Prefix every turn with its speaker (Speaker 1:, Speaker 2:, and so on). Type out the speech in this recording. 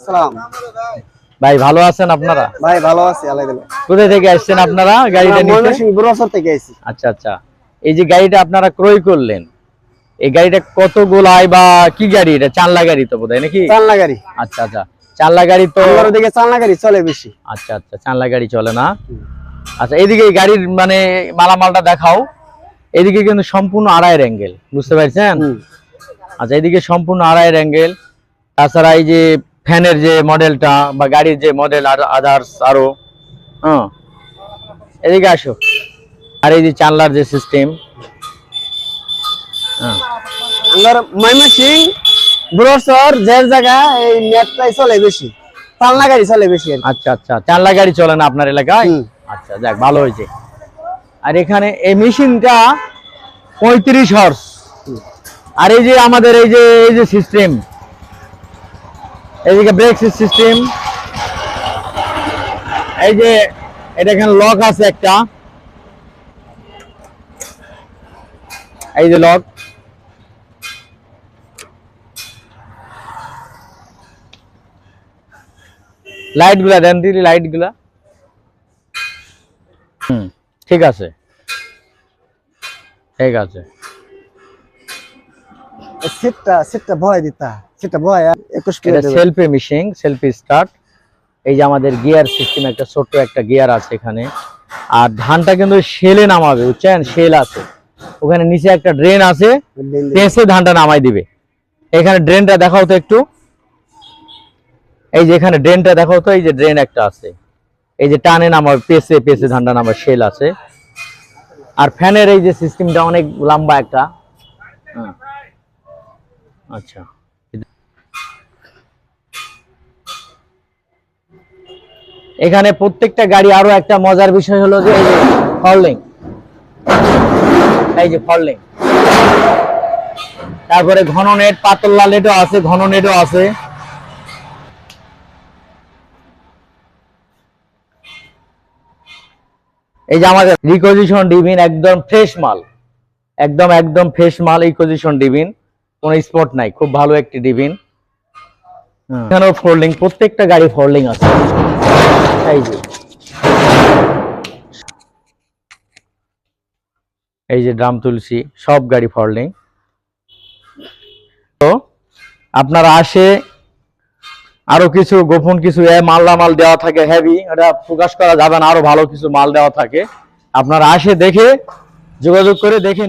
Speaker 1: সালাম
Speaker 2: ভাই ভালো আছেন আপনারা?
Speaker 1: ভাই ভালো আছি আলহামদুলিল্লাহ।
Speaker 2: কোথা থেকে আসছেন আপনারা? গাড়িটা নিতে?
Speaker 1: ময়মনসিংহ বুড়াচর থেকে আইছি।
Speaker 2: আচ্ছা আচ্ছা। এই যে গাড়িটা আপনারা ক্রয় করলেন এই গাড়িটা কত গোলায় বা কি গাড়ি এটা? চাল্লা গাড়ি তো বোধহয় নাকি?
Speaker 1: চালনা গাড়ি।
Speaker 2: আচ্ছা আচ্ছা। চাল্লা গাড়ি তো
Speaker 1: আমার দিকে চালনা গাড়ি চলে বেশি।
Speaker 2: আচ্ছা আচ্ছা। চাল্লা গাড়ি চলে না? আচ্ছা এদিকে এই গাড়ির মানে মালামালটা দেখাও। এদিকে কিন্তু সম্পূর্ণ আড়াইয়ের অ্যাঙ্গেল বুঝতে পারছেন? আচ্ছা এদিকে সম্পূর্ণ আড়াইয়ের অ্যাঙ্গেল। তাছাড়া এই যে ফ্যানের যে মডেলটা বা গাড়ির যে মডেল আর আদার্স আরও হ্যাঁ। এদিকে আসো। আর এই যে চানলার যে সিস্টেম হ্যাঁ।
Speaker 1: ময়মনসিংহ বুড়াচর যে জায়গা এই নেটটাই চলে বেশি। চালনা গাড়ি চলে বেশি
Speaker 2: আচ্ছা আচ্ছা। চানলা গাড়ি চলে না আপনার এলাকায়? আচ্ছা যাক ভালো হয়েছে। আর এখানে এই মেশিনটা পঁয়ত্রিশ হর্স আর এই যে আমাদের এই যে এই যে সিস্টেম এইদিকে ব্রেক সিস্টেম এই যে, এটা এখানে লক আছে একটা। এই যে লক লাইটগুলা দেন, দিলি লাইটগুলা হুম, ঠিক আছে। ঠিক আছে।
Speaker 1: সিটটা সিটটা ভয় দিতা সিটটা ভয় একুশ
Speaker 2: এটা
Speaker 1: plate
Speaker 2: selfie missing selfie start এই যে আমাদের গিয়ার সিস্টেম একটা ছোট্ট একটা গিয়ার আছে এখানে। আর ধানটা কিন্তু শেলে নামাবে বুঝছেন? শেল আছে। ওখানে নিচে একটা ড্রেন আছে। পেঁচে ধানটা নামাই দিবে। এখানে ড্রেনটা দেখাও তো একটু। এই যে এখানে ড্রেনটা দেখাও তো এই যে ড্রেন একটা আছে। এই যে টানে নামাবে পেঁচে পেঁচে ধানটা নামাবে শেল আছে। আর ফ্যানের এই যে সিস্টেমটা অনেক লম্বা একটা। হ্যাঁ। আচ্ছা। এখানে প্রত্যেকটা গাড়ি আরও একটা মজার বিষয় হলো যে এই যে ফললিং। এই যে ফললিং। তারপরে ঘন নেট পাতলা নেটও আছে ঘন নেটও আছে। এই যে আমাদের রিকোজিশন ডিবিন একদম ফ্রেশ মাল। একদম একদম ফ্রেশ মাল রিকোজিশন ডিবিন কোনো স্পট নাই খুব ভালো একটি ডিবিন এখানেও ফোল্ডিং প্রত্যেকটা গাড়ি ফোল্ডিং আছে। এই যে। এই যে ড্রাম তুলসী সব গাড়ি ফোল্ডিং। তো আপনারা আসে, আরও কিছু গোপন কিছু এ মাল্লা মাল দেওয়া থাকে হেভি এটা প্রকাশ করা যাবে না, আরও ভালো কিছু মাল দেওয়া থাকে। আপনারা আসে দেখে যোগাযোগ করে দেখে